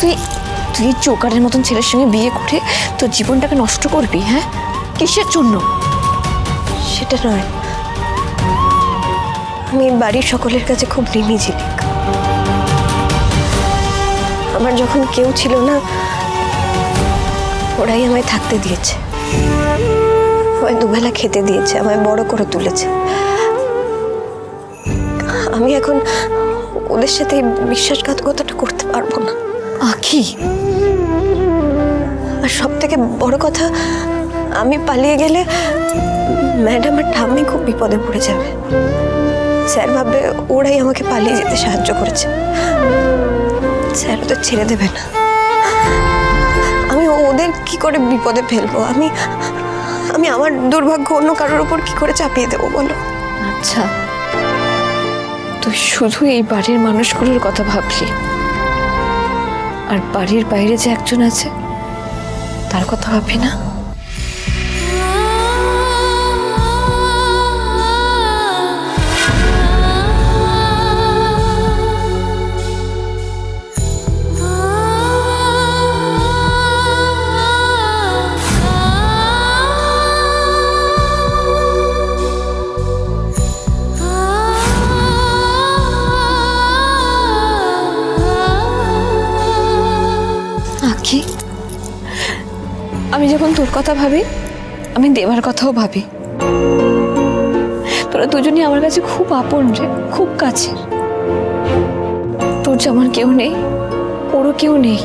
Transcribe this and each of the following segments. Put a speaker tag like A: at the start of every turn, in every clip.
A: তুই তুই চোকারের মতন ছেলের সঙ্গে বিয়ে করে তোর জীবনটাকে নষ্ট করবি হ্যাঁ? কিসের জন্য?
B: সেটা নয়। আমি বাড়ির সকলের কাছে খুব ঋণী ঝিলিক আমার যখন কেউ ছিল না, ওরাই আমায় থাকতে দিয়েছে। আমায় দুবেলা খেতে দিয়েছে, আমায় বড় করে তুলেছে। আমি এখন ওদের সাথে বিশ্বাসঘাতকতাটা করতে পারব না।
A: আখি।
B: আর সব থেকে বড় কথা, আমি পালিয়ে গেলে ম্যাডাম আর ঠাম্মি খুব বিপদে পড়ে যাবে। স্যার ভাববে ওরাই আমাকে পালিয়ে যেতে সাহায্য করেছে। স্যার ওদের ছেড়ে দেবে না। আমি ওদের কি করে বিপদে ফেলব? আমি আমি আমার দুর্ভাগ্য অন্য কারোর উপর কি করে চাপিয়ে দেবো বলো?
A: আচ্ছা। তুই শুধু এই বাড়ির মানুষগুলোর কথা ভাবলি। আর বাড়ির বাইরে যে একজন আছে তার কথা ভাবি না? আখি আমি যখন তোর কথা ভাবি, আমি দেবার কথাও ভাবি। তোরা দুজনই আমার কাছে খুব আপন রে, খুব কাছে তোর যেমন কেউ নেই, ওরও কেউ নেই।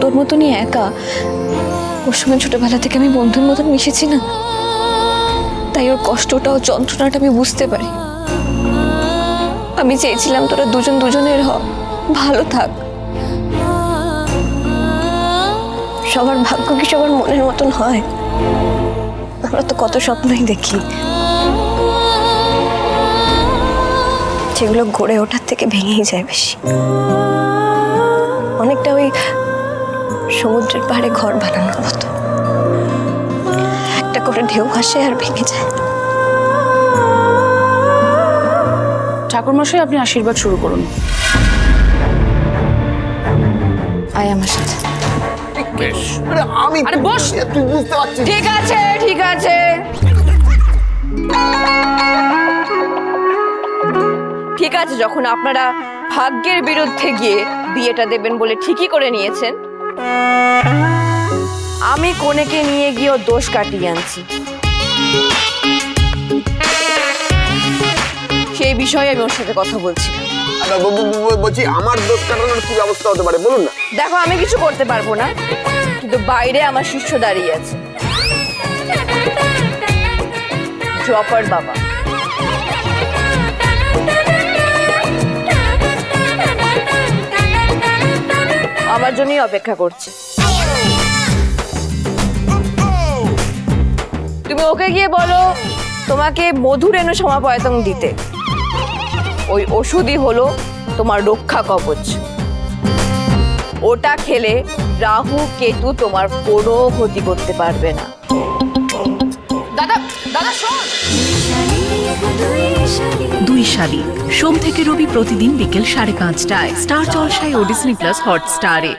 A: তোর মতনই একা। ওর সঙ্গে ছোটবেলা থেকে আমি বন্ধুর মতন মিশেছি না। তাই ওর কষ্টটা ও যন্ত্রণাটা আমি বুঝতে পারি। আমি চেয়েছিলাম তোরা দুজন দুজনের হ, ভালো থাক।
B: সবার ভাগ্য কি সবার মনের মতন হয়? আমরা তো কত স্বপ্নই দেখি। যেগুলো গড়ে ওঠার থেকে ভেঙেই যায় বেশি। অনেকটা ওই সমুদ্রের পাড়ে ঘর বানানোর মতো। একটা করে ঢেউ আসে আর ভেঙে যায়।
C: ঠাকুরমশাই আপনি আশীর্বাদ শুরু করুন।
A: আয় আমার সাথে।
D: আরে আমি
C: আরে বস।
D: তুই বুঝতে পারছিস।
C: ঠিক আছে ঠিক আছে।
E: ঠিক আছে যখন আপনারা ভাগ্যের বিরুদ্ধে গিয়ে বিয়েটা দেবেন বলে ঠিকই করে নিয়েছেন আমি কনেকে নিয়ে গিয়েও দোষ কাটিয়ে আনছি। সেই বিষয়ে আমি ওর সাথে কথা বলছি
D: আরে ব- ব- ব- বলছি, আমার দোষ কাটানোর কি ব্যবস্থা হতে পারে? বলুন না।
E: দেখো, আমি কিছু করতে পারব না, কিন্তু বাইরে আমার শিষ্য দাঁড়িয়ে আছে। জপার বাবা। আমার জন্যই অপেক্ষা করছে। তুমি ওকে গিয়ে বলো, তোমাকে মধুর এনো সমাপয়তন দিতে। ওই ওষুধই হলো তোমার রক্ষা কবচ। ওটা খেলে রাহু, কেতু তোমার কোনো ক্ষতি করতে পারবে না।
C: দাদা
F: দুই শালিক। সোম থেকে রবি প্রতিদিন বিকেল সাড়ে পাঁচটায়। স্টার জলসায় ও ডিসনি প্লাস হটস্টারে।